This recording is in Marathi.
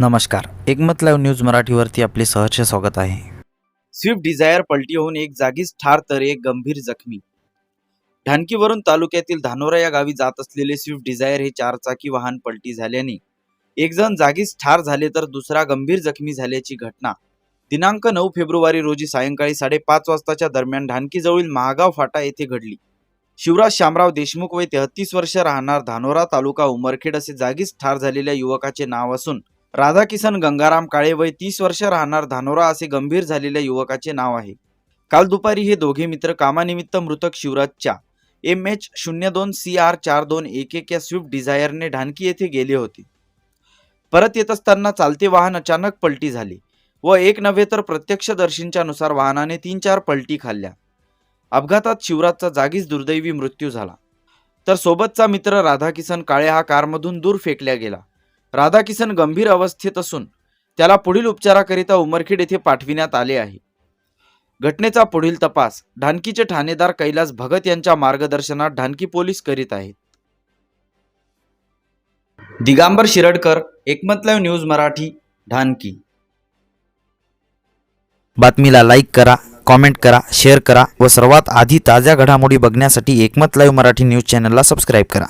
नमस्कार. एकमत लाईव्ह न्यूज मराठीवरती आपले सहर्ष स्वागत आहे. स्विफ्ट डिझायर पलटी होऊन एक जागीच ठार तर एक गंभीर जखमी. ढानकीवरून तालुक्यातील धानोरा या गावी जात असलेले स्विफ्ट डिझायर हे चारचाकी वाहन पलटी झाल्याने एक जण जागीच ठार झाले तर दुसरा गंभीर जखमी झाल्याची घटना. दिनांक नऊ फेब्रुवारी रोजी सायंकाळी साडेपाच वाजताच्या दरम्यान ढानकीजवळील महागाव फाटा येथे घडली. शिवराज शामराव देशमुख वय तेहतीस वर्ष राहणार धानोरा तालुका उमरखेड असे जागीच ठार झालेल्या युवकाचे नाव असून राधाकिसन गंगाराम काळे वय तीस वर्ष राहणार धानोरा असे गंभीर झालेल्या युवकाचे नाव आहे. काल दुपारी हे दोघे मित्र कामानिमित्त मृतक शिवराजच्या एम एच शून्य दोन सी आर चार दोन एक एक या स्विफ्ट डिझायरने ढानकी येथे गेले होते. परत येत असताना चालते वाहन अचानक पलटी झाले व एक नव्हे तर प्रत्यक्षदर्शींच्या नुसार वाहनाने तीन चार पलटी खाल्ल्या. अपघातात शिवराजचा जागीच दुर्दैवी मृत्यू झाला. तर सोबतचा मित्र राधाकिसन काळे हा कारमधून दूर फेकल्या गेला. राधाकिसन गंभीर अवस्थेत असून त्याला पुढील उपचाराकरिता उमरखेड येथे पाठविण्यात आले आहे. घटनेचा पुढील तपास ढानकीचे ठाणेदार कैलास भगत यांच्या मार्गदर्शनात ढानकी पोलीस करीत आहेत. दिगांबर शिरडकर एकमत लाईव्ह न्यूज मराठी ढानकी बातमीला लाईक करा कॉमेंट करा शेअर करा व सर्वात आधी ताज्या घडामोडी बघण्यासाठी एकमत लाईव्ह मराठी न्यूज चॅनलला सबस्क्राईब करा.